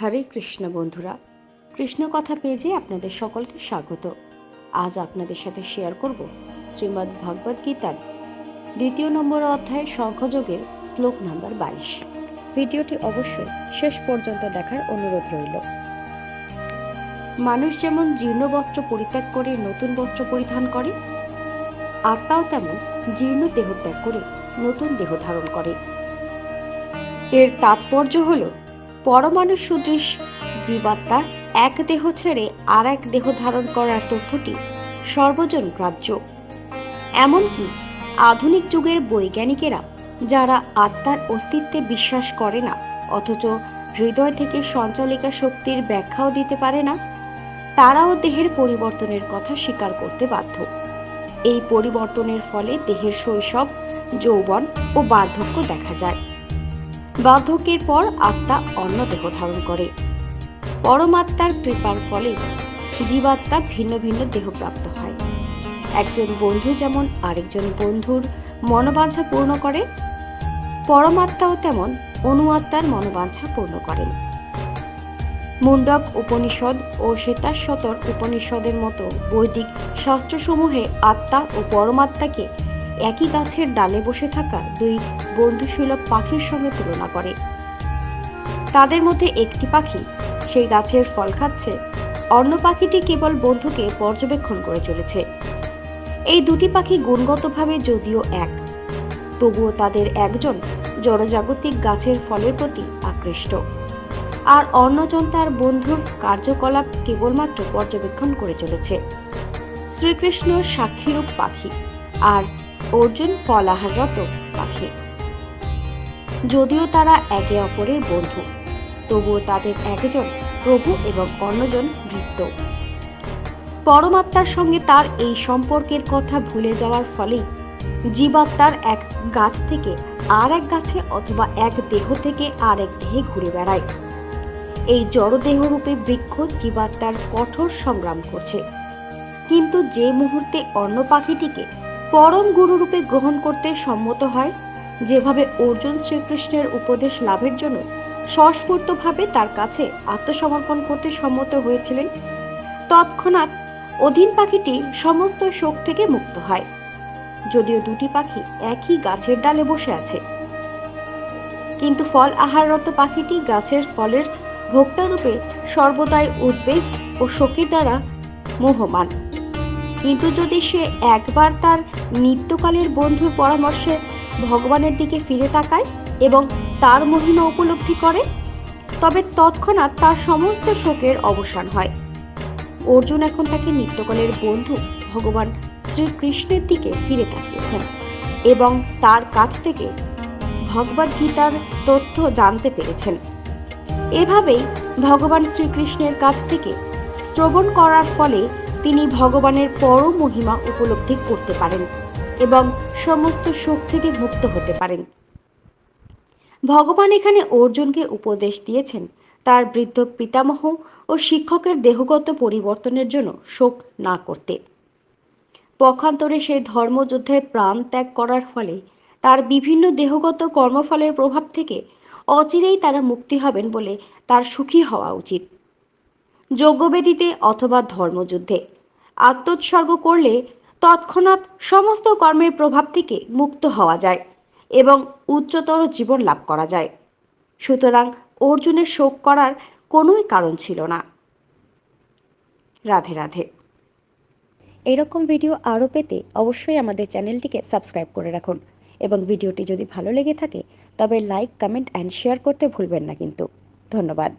হরে কৃষ্ণ বন্ধুরা, কৃষ্ণ কথা পেজে আপনাদের সকলকে স্বাগত। আজ আপনাদের সাথে শেয়ার করব শ্রীমদ্ ভগবদ গীতার দ্বিতীয় নম্বর অধ্যায় শঙ্খযোগের শ্লোক নাম্বার বাইশ। ভিডিওটি অবশ্যই শেষ পর্যন্ত দেখার অনুরোধ রইল। মানুষ যেমন জীর্ণ বস্ত্র পরিত্যাগ করে, নতুন বস্ত্র পরিধান করে, আত্মাও তেমন জীর্ণ দেহ ত্যাগ করে, নতুন দেহ ধারণ করে। এর তাৎপর্য হলো পরমাণু সদৃশ জীবাত্মা এক দেহ ছেড়ে আর এক দেহ ধারণ করার তথ্যটি সর্বজন গ্রাহ্য। এমনকি আধুনিক যুগের বৈজ্ঞানিকেরা যারা আত্মার অস্তিত্বে বিশ্বাস করে না, অথচ হৃদয় থেকে সঞ্চালিকা শক্তির ব্যাখ্যাও দিতে পারে না, তারাও দেহের পরিবর্তনের কথা স্বীকার করতে বাধ্য। এই পরিবর্তনের ফলে দেহের শৈশব, যৌবন ও বার্ধক্য দেখা যায়। বার্ধক্যের পর আত্মা অন্য দেহ ধারণ করে। পরমাত্মার কৃপার ফলে জীবাত্মা ভিন্ন ভিন্ন দেহ প্রাপ্ত হয়। একজন বন্ধু যেমন আরেকজন বন্ধুর মনোবাঞ্ছা পূর্ণ করে, পরমাত্মাও তেমন অনুআত্মার মনোবাঞ্ছা পূর্ণ করেন। মুন্ডক উপনিষদ ও শ্বেতাশ্বতর উপনিষদের মতো বৈদিক শাস্ত্রসমূহে আত্মা ও পরমাত্মাকে একই গাছের ডালে বসে থাকা দুই বন্ধুসুলভ পাখির সঙ্গে তুলনা করে। তাদের মধ্যে একটি পাখি, সেই গাছের ফল খাচ্ছে, অন্য পাখিটি কেবল বন্ধুকে পর্যবেক্ষণ করে চলেছে। এই দুটি পাখি গুণগতভাবে যদিও এক, তবুও তাদের একজন জনজাগতিক গাছের ফলের প্রতি আকৃষ্ট। আর অন্যজন তার বন্ধুর কার্যকলাপ কেবলমাত্র পর্যবেক্ষণ করে চলেছে। শ্রীকৃষ্ণ সাক্ষীরূপ পাখি, আর অর্জুন ফলাহাররত পাখি। যদিও তারা একে অপরের বন্ধু, তবুও তাদের একজন প্রভু এবং অন্যজন বৃত্ত পরমাত্মার সঙ্গে তার এই সম্পর্কের কথা ভুলে যাওয়ার ফলেই জীবাত্মার এক গাছ থেকে আর এক গাছে অথবা এক দেহ থেকে আর এক দেহে ঘুরে বেড়ায়। এই জড়দেহরূপে বৃক্ষ জীবাত্মার কঠোর সংগ্রাম করছে। কিন্তু যে মুহূর্তে অন্য পাখিটিকে পরম গুরুরূপে গ্রহণ করতে সম্মত হয়। যেভাবে অর্জুন শ্রীকৃষ্ণের উপদেশ লাভের জন্য স্বস্ফূর্তভাবে তার কাছে আত্মসমর্পণ করতে সম্মত হয়েছিলেন, তৎক্ষণাৎ অধীন পাখিটি সমস্ত শোক থেকে মুক্ত হয়। যদিও দুটি পাখি একই গাছের ডালে বসে আছে। কিন্তু ফল আহাররত পাখিটি গাছের ফলের ভোক্তারূপে সর্বদাই উদ্বেগ ও শোকের দ্বারা মোহমান। কিন্তু যদি সে একবার তার নিত্যকালের বন্ধুর পরামর্শে ভগবানের দিকে ফিরে তাকায় এবং তার মহিমা উপলব্ধি করে, তবে তৎক্ষণাৎ তার সমস্ত শোকের অবসান হয়। অর্জুন এখন তাকে নিত্যকালের বন্ধু ভগবান শ্রীকৃষ্ণের দিকে ফিরে তাকিয়েছেন এবং তার কাছ থেকে ভগবদ গীতার তথ্য জানতে পেরেছেন। এভাবেই ভগবান শ্রীকৃষ্ণের কাছ থেকে শ্রবণ করার ফলে তিনি ভগবানের পরম মহিমা উপলব্ধি করতে পারেন এবং সমস্ত শোক থেকে মুক্ত হতে পারেন। ভগবান এখানে অর্জুনকে উপদেশ দিয়েছেন। তার বৃদ্ধ পিতামহ ও শিক্ষকের দেহগত পরিবর্তনের জন্য শোক না করতে। পক্ষান্তরে সেই ধর্মযুদ্ধের প্রাণ ত্যাগ করার ফলে তার বিভিন্ন দেহগত কর্মফলের প্রভাব থেকে অচিরেই তারা মুক্তি হবেন বলে তার সুখী হওয়া উচিত। যজ্ঞবেদিতে অথবা ধর্মযুদ্ধে আত্মোৎসর্গ করলে তৎক্ষণাৎ সমস্ত কর্মের প্রভাব থেকে মুক্ত হওয়া যায় এবং উচ্চতর জীবন লাভ করা যায়। সুতরাং অর্জুনের শোক করার কোনোই কারণ ছিল না। রাধে রাধে। এরকম ভিডিও আরও পেতে অবশ্যই আমাদের চ্যানেলটিকে সাবস্ক্রাইব করে রাখুন এবং ভিডিওটি যদি ভালো লেগে থাকে তবে লাইক, কমেন্ট অ্যান্ড শেয়ার করতে ভুলবেন না কিন্তু। ধন্যবাদ।